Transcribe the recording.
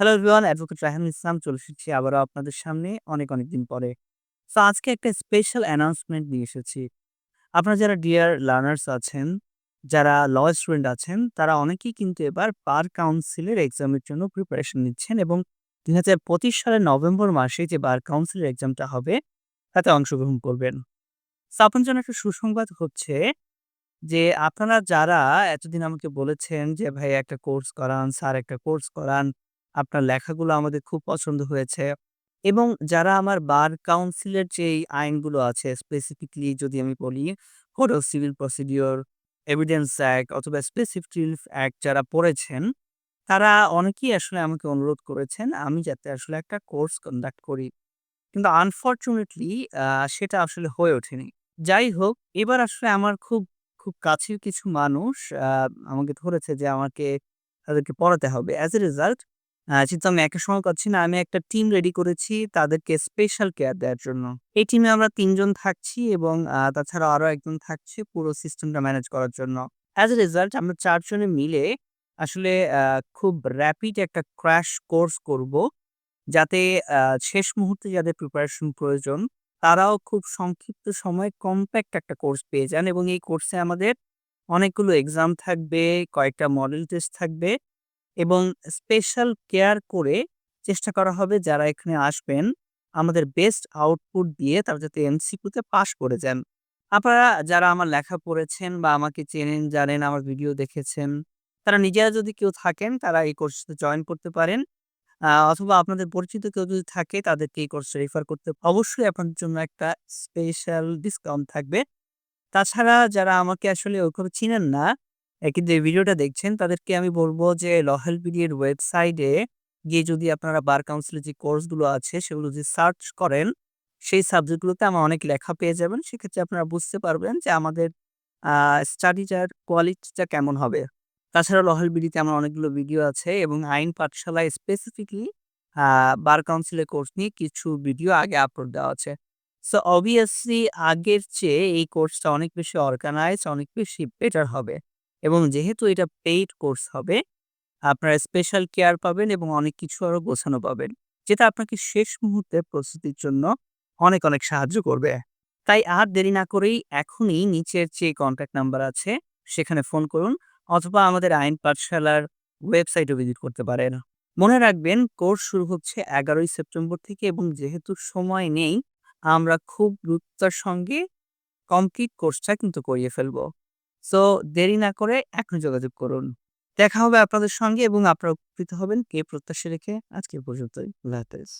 Hello everyone, advocate Raihanul Islam চলে এসেছি আবারও আপনাদের সামনে অনেক, অনেক দিন পরে। সো আজকে একটা স্পেশাল অ্যানাউন্সমেন্ট নিয়ে এসেছি। আপনারা যারা ডিয়ার লার্নার্স আছেন, যারা ল স্টুডেন্ট আছেন, তারা অনেকেই কিন্তু এবার বার কাউন্সিলের এক্সামের জন্য প্রিপারেশন নিচ্ছেন এবং ২০২৫ সালের নভেম্বর মাসে যে বার কাউন্সিলের এক্সামটা হবে, তাতে অংশগ্রহণ করবেন। আপনার জন্য একটা সুসংবাদ হচ্ছে যে আপনারা যারা এতদিন আমাকে বলেছেন যে, "ভাই একটা কোর্স করান, স্যার একটা কোর্স করান। আপনার লেখাগুলো আমাদের খুব পছন্দ হয়েছে।" এবং যারা আমার বার কাউন্সিলের যেই আইনগুলো আছে স্পেসিফিকলি যদি আমি বলি, code of civil procedure, evidence act অথবা স্পেসিফিক রিলিফ অ্যাক্ট যারা পড়েছেন, তারা অনেকেই আসলে আমাকে অনুরোধ করেছেন আমি যাতে আসলে একটা কোর্স কন্ডাক্ট করি। কিন্তু আনফরচুনেটলি সেটা আসলে হয়ে ওঠেনি। যাই হোক, এবার আসলে আমার খুব, খুব কাছের কিছু মানুষ আমাকে ধরেছে যে আমাকে তাদেরকে পড়াতে হবে। অ্যাজ এ রেজাল্ট আ যেহেতু আমি একা সময় পাচ্ছি না, আমি একটা টিম রেডি করেছি তাদেরকে স্পেশাল কেয়ার দেওয়ার জন্য। এই টিমে আমরা তিনজন থাকছি এবং তাছাড়া তাছাড়াও আরও একজন থাকছে পুরো সিস্টেমটা ম্যানেজ করার জন্য। অ্যাজ এ রেজাল্ট আমরা চারজনে মিলে আসলে খুব র‍্যাপিড একটা ক্র্যাশ কোর্স করব। যাতে শেষ মুহূর্তে যাদের প্রিপারেশন প্রয়োজন, তারাও খুব সংক্ষিপ্ত সময়ে কমপ্যাক্ট একটা কোর্স পেয়ে যান এবং এই কোর্সে আমাদের অনেকগুলো এক্সাম থাকবে, কয়েকটা মডেল টেস্ট থাকবে এবং স্পেশাল কেয়ার করে চেষ্টা করা হবে যারা এখানে আসবেন, আমাদের বেস্ট আউটপুট দিয়ে তারা যাতে এমসিকিউতে পাস করে যান। আপনারা যারা আমার লেখা পড়েছেন বা আমাকে চেনেন, জানেন, আমার ভিডিও দেখেছেন, তারা নিজেরা যদি কেউ থাকেন তারা এই কোর্সটাতে জয়েন করতে পারেন। অথবা আপনাদের পরিচিত কেউ যদি থাকে তাদেরকে এই কোর্সে রেফার করতে অবশ্যই আপনাদের জন্য একটা স্পেশাল ডিসকাউন্ট থাকবে। তাছাড়া যারা আমাকে আসলে ওইভাবে চিনেন না, কিন্তু এই ভিডিওটা দেখছেন তাদেরকে আমি বলব যে লহেল হেল্প ওয়েবসাইটে গিয়ে যদি আপনারা বার কাউন্সিলের যে কোর্সগুলো আছে সেগুলো যদি সার্চ করেন, সেই সাবজেক্টগুলোতে আমার অনেক লেখা পেয়ে যাবেন। সেক্ষেত্রে আপনারা বুঝতে পারবেন যে আমাদের স্টাডিটার কোয়ালিটিটা কেমন হবে। তাছাড়া ল হেল্প বিডিতে আমার অনেকগুলো ভিডিও আছে এবং আইন পাঠশালায় স্পেসিফিকলি বার কাউন্সিলের কোর্স নিয়ে কিছু ভিডিও আগে আপলোড দেওয়া আছে। সো অবভিয়াসলি আগের চেয়ে এই কোর্সটা অনেক বেশি অর্গানাইজ অনেক বেশি বেটার হবে এবং যেহেতু এটা পেইড কোর্স হবে, আপনারা স্পেশাল কেয়ার পাবেন এবং অনেক কিছু আরও গোছানো পাবেন। যেটা আপনাকে শেষ মুহূর্তে প্রস্তুতির জন্য অনেক, অনেক সাহায্য করবে। তাই আর দেরি না করেই এখনই নিচের যে কনট্যাক্ট নাম্বার আছে সেখানে ফোন করুন অথবা আমাদের আইন পাঠশালার ওয়েবসাইটও ভিজিট করতে পারেন। মনে রাখবেন কোর্স শুরু হচ্ছে ১১ই সেপ্টেম্বর থেকে এবং যেহেতু সময় নেই, আমরা খুব দ্রুততার সঙ্গে কমপ্লিট কোর্সটা কিন্তু করিয়ে ফেলব। সো দেরি না করে এখন যোগাযোগ করুন। দেখা হবে আপনাদের সঙ্গে এবং আপনারা উপকৃত হবেন কে প্রত্যাশা রেখে আজকে পর্যন্ত পর্যন্তই। আল্লাহ হাফেজ।